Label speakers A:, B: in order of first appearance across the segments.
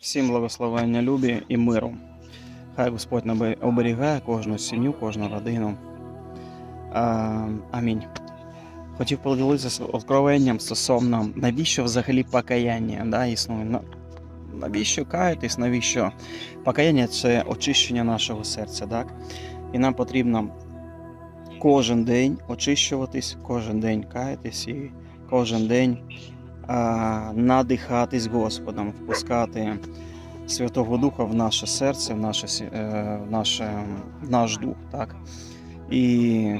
A: Всім благословення любі і миру. Хай Господь оберігає кожну сім'ю, кожну родину. Амінь. Хотів поділитися откровенням стосовно, навіщо взагалі покаяння да, існує. Навіщо каятись, навіщо? Покаяння це очищення нашого серця, так? І нам потрібно кожен день очищуватись, кожен день каятись і кожен день надихатись Господом, впускати Святого Духа в наше серце, в наше, е, в наше, в наш дух. Так? І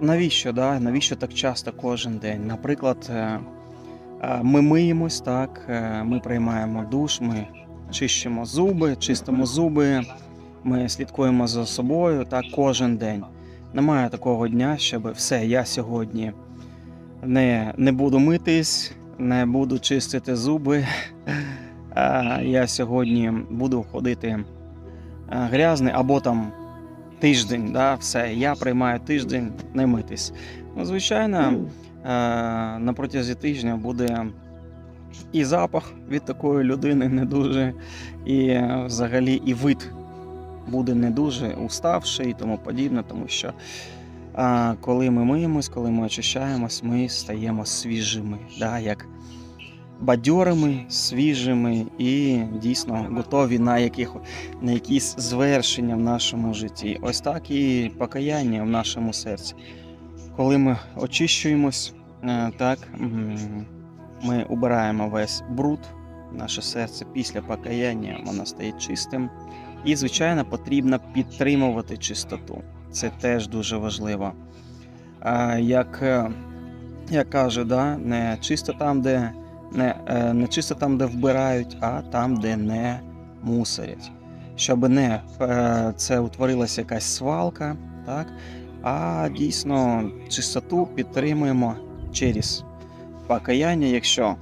A: навіщо, да? навіщо так часто кожен день? Наприклад, е, е, ми миємось, так? ми приймаємо душ, ми чищимо зуби, чистимо зуби, ми слідкуємо за собою так, кожен день. Немає такого дня, щоб все, я сьогодні не, не буду митись, не буду чистити зуби. Я сьогодні буду ходити грязний або там тиждень. Да, все, я приймаю тиждень не митись. Ну, звичайно, на протязі тижня буде і запах від такої людини не дуже, і е, взагалі і вид буде не дуже уставший і тому подібне, тому що коли ми миємось, коли ми очищаємось, ми стаємо свіжими, да, як бадьорими, свіжими і дійсно готові на, яких, на якісь звершення в нашому житті. Ось так і покаяння в нашому серці. Коли ми очищуємось, е, так, ми убираємо весь бруд, наше серце після покаяння, воно стає чистим. І, звичайно, потрібно підтримувати чистоту. Це теж дуже важливо. Як, е, як каже, да, не чисто там, де не, е, не чисто там, де вбирають, а там, де не мусорять. Щоб не е, це утворилася якась свалка, так? а дійсно чистоту підтримуємо через покаяння, якщо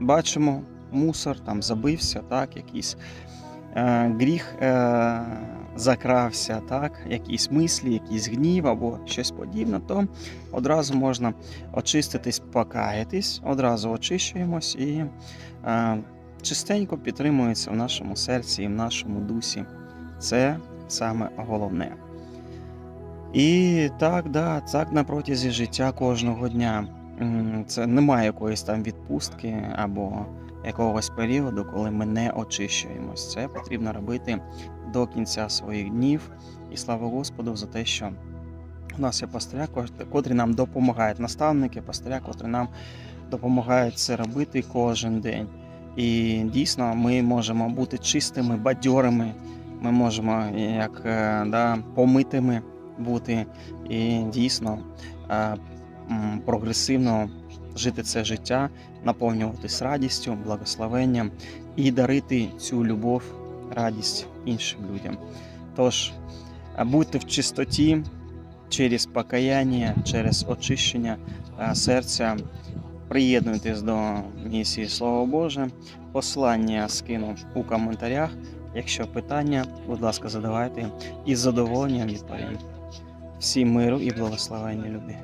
A: бачимо мусор, там забився, так, якийсь гріх е, закрався, так, якісь мислі, якийсь гнів або щось подібне, то одразу можна очиститись, покаятись, одразу очищуємось і е, чистенько підтримується в нашому серці і в нашому дусі. Це саме головне. І так, да, так на протязі життя кожного дня. Це немає якоїсь там відпустки або якогось періоду, коли ми не очищуємось. Це потрібно робити до кінця своїх днів. І слава Господу за те, що у нас є пастиря, котрі нам допомагають, наставники, пастиря, котрі нам допомагають це робити кожен день. І дійсно ми можемо бути чистими, бадьорими, ми можемо як е, да, помитими бути і дійсно е, прогресивно жити це життя, наповнюватись радістю, благословенням і дарити цю любов, радість іншим людям. Тож е, будьте в чистоті через покаяння, через очищення е, серця. Приєднуйтесь до місії Слово Боже. Послання скину у коментарях. Якщо питання, будь ласка, задавайте і з задоволенням відповім. Всім миру і благословення любі.